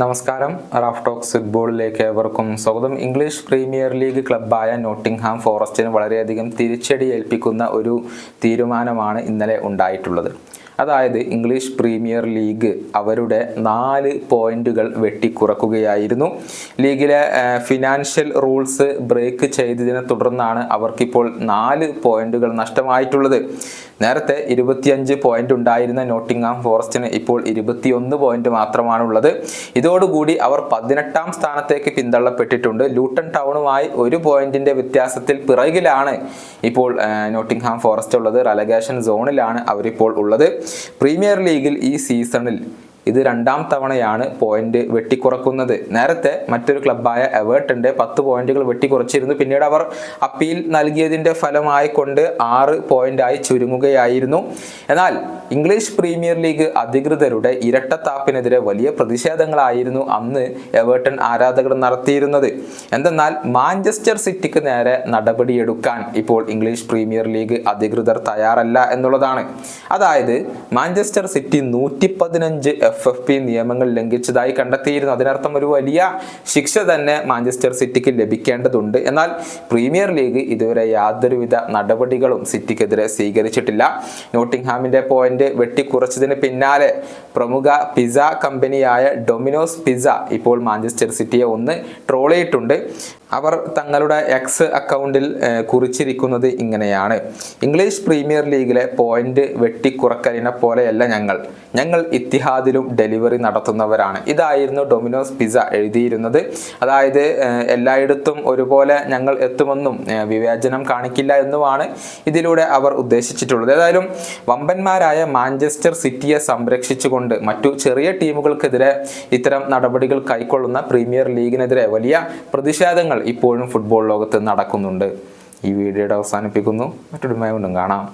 നമസ്കാരം. Raf talks ഫുട്ബോളിലേക്ക് ഏവർക്കും സ്വാഗതം. ഇംഗ്ലീഷ് പ്രീമിയർ ലീഗ് ക്ലബ്ബായ നോട്ടിംഗ്ഹാം ഫോറസ്റ്റിന് വളരെയധികം തിരിച്ചടി ഏൽപ്പിക്കുന്ന ഒരു തീരുമാനമാണ് ഇന്നലെ ഉണ്ടായിട്ടുള്ളത്. അതായത് ഇംഗ്ലീഷ് പ്രീമിയർ ലീഗ് അവരുടെ നാല് പോയിന്റുകൾ വെട്ടിക്കുറക്കുകയായിരുന്നു. ലീഗിലെ ഫിനാൻഷ്യൽ റൂൾസ് ബ്രേക്ക് ചെയ്തതിനെ തുടർന്നാണ് അവർക്കിപ്പോൾ നാല് പോയിന്റുകൾ നഷ്ടമായിട്ടുള്ളത്. നേരത്തെ ഇരുപത്തിയഞ്ച് പോയിന്റ് ഉണ്ടായിരുന്ന നോട്ടിംഗ്ഹാം ഫോറസ്റ്റിന് ഇപ്പോൾ ഇരുപത്തിയൊന്ന് പോയിന്റ് മാത്രമാണുള്ളത്. ഇതോടുകൂടി അവർ പതിനെട്ടാം സ്ഥാനത്തേക്ക് പിന്തള്ളപ്പെട്ടിട്ടുണ്ട്. ലൂട്ടൺ ടൗണുമായി ഒരു പോയിന്റിന്റെ വ്യത്യാസത്തിൽ പിറകിലാണ് ഇപ്പോൾ നോട്ടിംഗ്ഹാം ഫോറസ്റ്റ് ഉള്ളത്. റലഗേഷൻ സോണിലാണ് അവരിപ്പോൾ ഉള്ളത്. പ്രീമിയർ ലീഗിൽ ഈ സീസണിൽ ഇത് രണ്ടാം തവണയാണ് പോയിന്റ് വെട്ടിക്കുറക്കുന്നത്. നേരത്തെ മറ്റൊരു ക്ലബ്ബായ എവേർട്ടന്റെ പത്ത് പോയിന്റുകൾ വെട്ടിക്കുറച്ചിരുന്നു. പിന്നീട് അവർ അപ്പീൽ നൽകിയതിന്റെ ഫലമായി കൊണ്ട് ആറ് പോയിന്റായി ചുരുങ്ങുകയായിരുന്നു. എന്നാൽ ഇംഗ്ലീഷ് പ്രീമിയർ ലീഗ് അധികൃതരുടെ ഇരട്ടത്താപ്പിനെതിരെ വലിയ പ്രതിഷേധങ്ങളായിരുന്നു അന്ന് എവേർട്ടൺ ആരാധകർ നടത്തിയിരുന്നത്. എന്തെന്നാൽ മാഞ്ചസ്റ്റർ സിറ്റിക്ക് നേരെ നടപടിയെടുക്കാൻ ഇപ്പോൾ ഇംഗ്ലീഷ് പ്രീമിയർ ലീഗ് അധികൃതർ തയ്യാറല്ല എന്നുള്ളതാണ്. അതായത് മാഞ്ചസ്റ്റർ സിറ്റി നൂറ്റി പതിനഞ്ച് എഫ് എഫ് പി നിയമങ്ങൾ ലംഘിച്ചതായി കണ്ടെത്തിയിരുന്നു. അതിനർത്ഥം ഒരു വലിയ ശിക്ഷ തന്നെ മാഞ്ചസ്റ്റർ സിറ്റിക്ക് ലഭിക്കേണ്ടതുണ്ട്. എന്നാൽ പ്രീമിയർ ലീഗ് ഇതുവരെ യാതൊരുവിധ നടപടികളും സിറ്റിക്കെതിരെ സ്വീകരിച്ചിട്ടില്ല. നോട്ടിംഗ്ഹാമിന്റെ പോയിന്റ് വെട്ടിക്കുറച്ചതിന് പിന്നാലെ പ്രമുഖ പിസ കമ്പനിയായ ഡൊമിനോസ് പിസ ഇപ്പോൾ മാഞ്ചസ്റ്റർ സിറ്റിയെ ഒന്ന് ട്രോൾ ചെയ്തിട്ടുണ്ട്. അവർ തങ്ങളുടെ എക്സ് അക്കൗണ്ടിൽ കുറിച്ചിരിക്കുന്നത് ഇങ്ങനെയാണ്. ഇംഗ്ലീഷ് പ്രീമിയർ ലീഗിലെ പോയിന്റ് വെട്ടിക്കുറക്കലിനെ പോലെയല്ല ഞങ്ങൾ. ഞങ്ങൾ ഇത്തിഹാദിലും ഡെലിവറി നടത്തുന്നവരാണ്. ഇതായിരുന്നു ഡൊമിനോസ് പിസ എഴുതിയിരുന്നത്. അതായത് എല്ലായിടത്തും ഒരുപോലെ ഞങ്ങൾ എത്തുമെന്നും വിവേചനം കാണിക്കില്ല എന്നുമാണ് ഇതിലൂടെ അവർ ഉദ്ദേശിച്ചിട്ടുള്ളത്. ഏതായാലും വമ്പന്മാരായ മാഞ്ചസ്റ്റർ സിറ്റിയെ സംരക്ഷിച്ചുകൊണ്ട് മറ്റു ചെറിയ ടീമുകൾക്കെതിരെ ഇത്തരം നടപടികൾ കൈക്കൊള്ളുന്ന പ്രീമിയർ ലീഗിനെതിരെ വലിയ പ്രതിഷേധങ്ങൾ ഇപ്പോഴും ഫുട്ബോൾ ലോകത്ത് നടക്കുന്നുണ്ട്. ഈ വീഡിയോയുടെ അവസാനിപ്പിക്കുന്നു. മറ്റൊരു കൊണ്ടും കാണാം.